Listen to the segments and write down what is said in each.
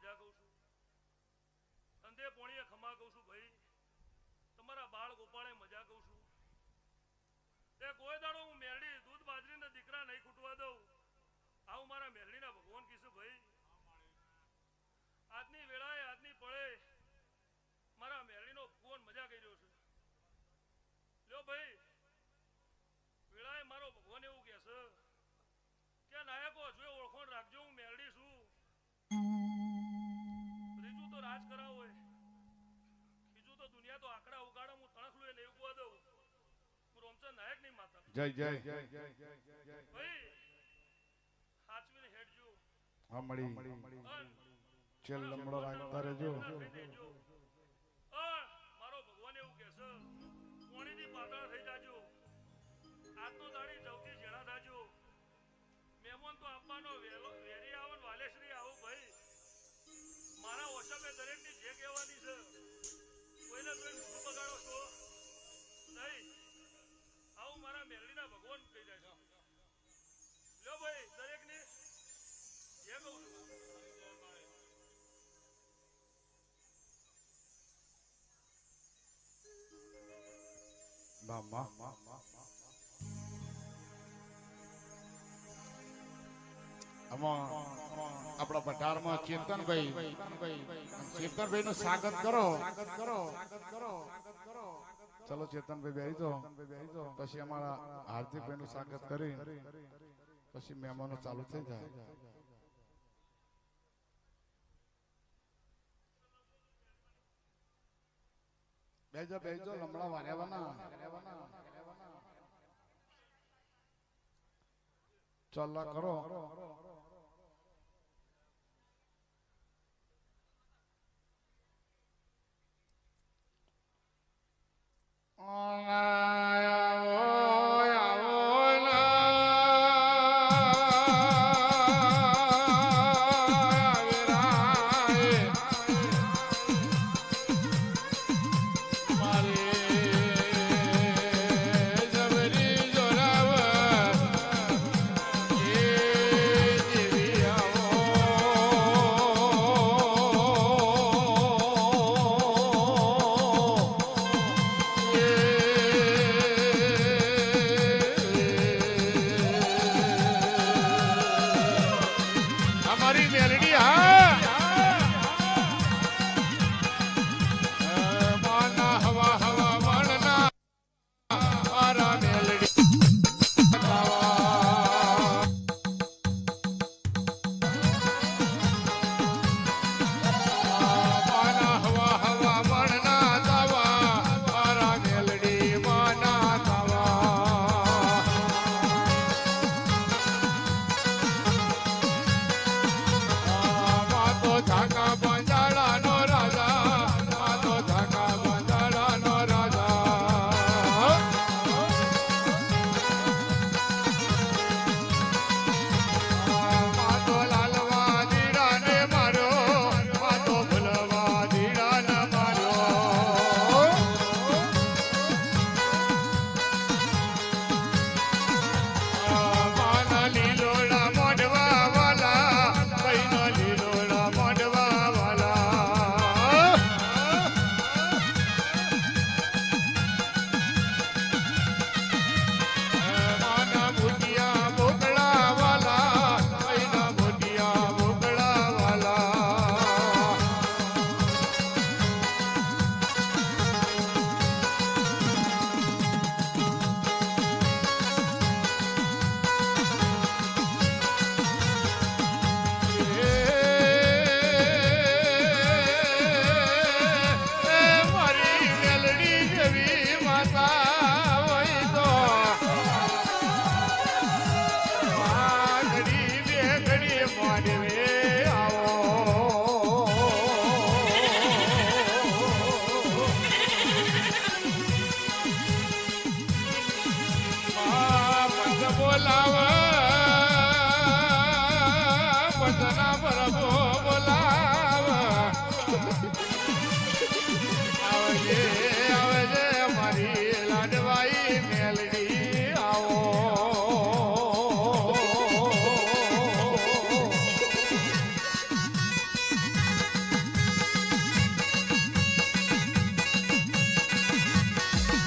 ધજા કહું છું. ધંધે પોણીએ ખમા કહું છું, ભાઈ. તમારા બાળ ગોપાળે મજા કહું છું. એ કોઈ દાડો હું મેરડી દૂધ બાજરીના દીકરા નહીં ખૂટવા દઉં. આવું મારા મેરડીના ભગવાન કીશું, ભાઈ. આજની વેળાએ, આજની પળે મારા મેરડીનો ભગવાન મજા કરી રહ્યો છે. લ્યો ભાઈ બીજું તો આંકડા ઉગાડો હું તણખલું એ નહીં ઉગવા દઉં. હું રોમચંદ નાયક નહીં માતા. જય જય. ભાઈ સાચવીને હેડજો. હા મળી. છેલ લમડો રાખતા રહેજો. મારો ભગવાન એવું કહે છે કોણીથી પાતળ થઈ જાજો. આજનો દાડી સૌથી જેણા થાજો. મહેમાન તો આપવાનો વેલો વેરી આવો ને વાલેશ્રી આવો ભાઈ. મારા ઓછપે દરેકની જે કહેવાની છે કોઈને કોઈ ઊંધું બગાડો છો? નહીં. આવું મારા મેરડીના ભગવાન કહી જાય છે. લો ભાઈ, દરેકની એ કહું છું. આમાં આપણા પટારમાં ચેતનભાઈ ચેતનભાઈ નું સ્વાગત કરો. ચલો ચેતનભાઈ બેહી દો પછી અમારા હાર્દિકભાઈ નું સ્વાગત કરી. પછી મહેમાનો ચાલુ થઈ જાય. બેજો બેજો લમડા વારેવાના ચલ્લા કરો. અમારી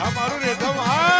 આ મારું રેધમ આ